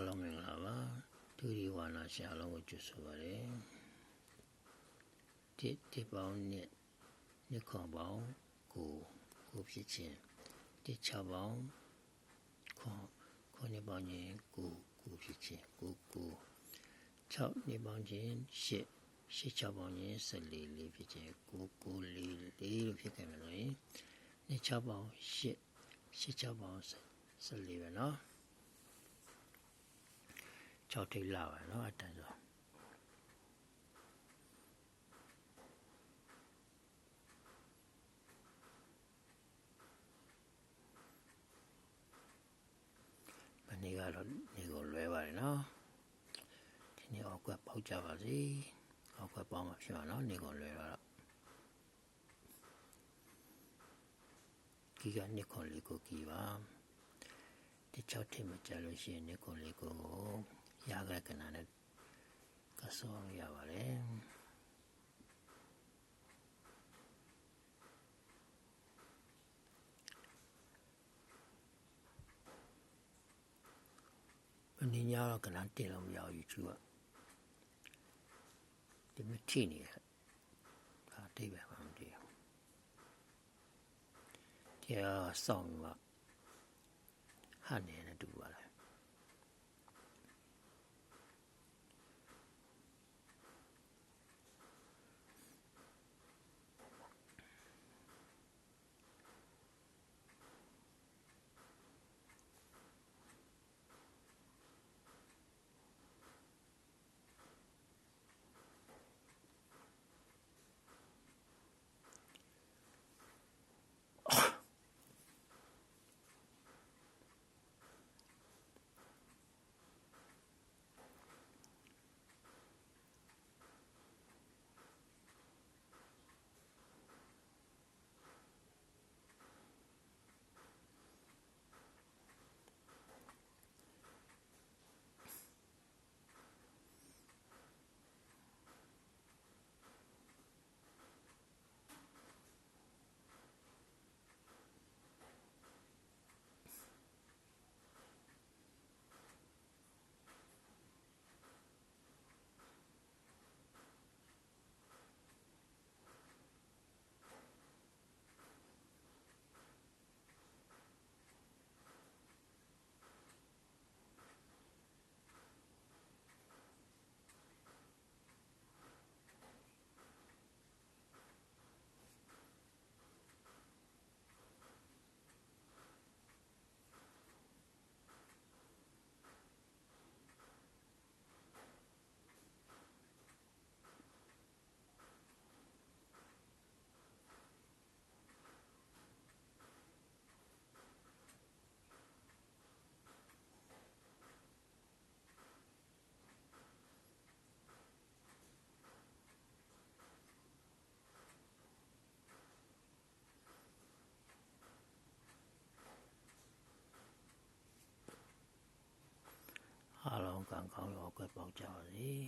အားလုံးမင်္ဂလာပါဒုတိယဝါနာရှာလုံးကိုကြိုဆိုပါရစေတိတိပေါင်းနဲ့ညခွန်ပေါင်းကိုကိုဖြစ်ခြင်းတိချပေါင်းခွန်ခွန်နေပေါင်းခြင်းကိုကိုဖြစ်ခြင်းကိုကို6နေပေါင်းခြင်း8ရှစ်6ပေါင်းခြင်း14လေးဖြစ်ခြင်းကိုကိုလေးလေးလို့ဖြစ်ခဲ့မယ်လို့ရင်နေ6ပေါင်း8ရှစ်6ပေါင်း14ပဲเนาะ 6ထိပ်လာပါနော်အတန်ဆိုမနေ့ကတော့နေကိုလွဲပါတယ်နော်ဒီနေ့အောက်ကပေါက်ကြပါစေအောက်ကပေါက်မှဖြစ်ပါနော်နေကိုလွဲတော့ကြီးကနှစ်ခွန်လေးကိုကြီးပါတခြားထိမကြလို့ရှိရင်နှစ်ခွန်လေးကို ရကြကနာနဲ့ကဆောင်းရပါတယ်အနည်းငယ်တော့ကနတင်လို့မရဘူး YouTube ကဒီမထိနေတယ်ဒါတိပဲမှမသိဘူးဒီကစောင်းကဟန်နေနဲ့တူပါလား အားလုံးကံကောင်းရောကွယ်ပေါက်ကြပါစေ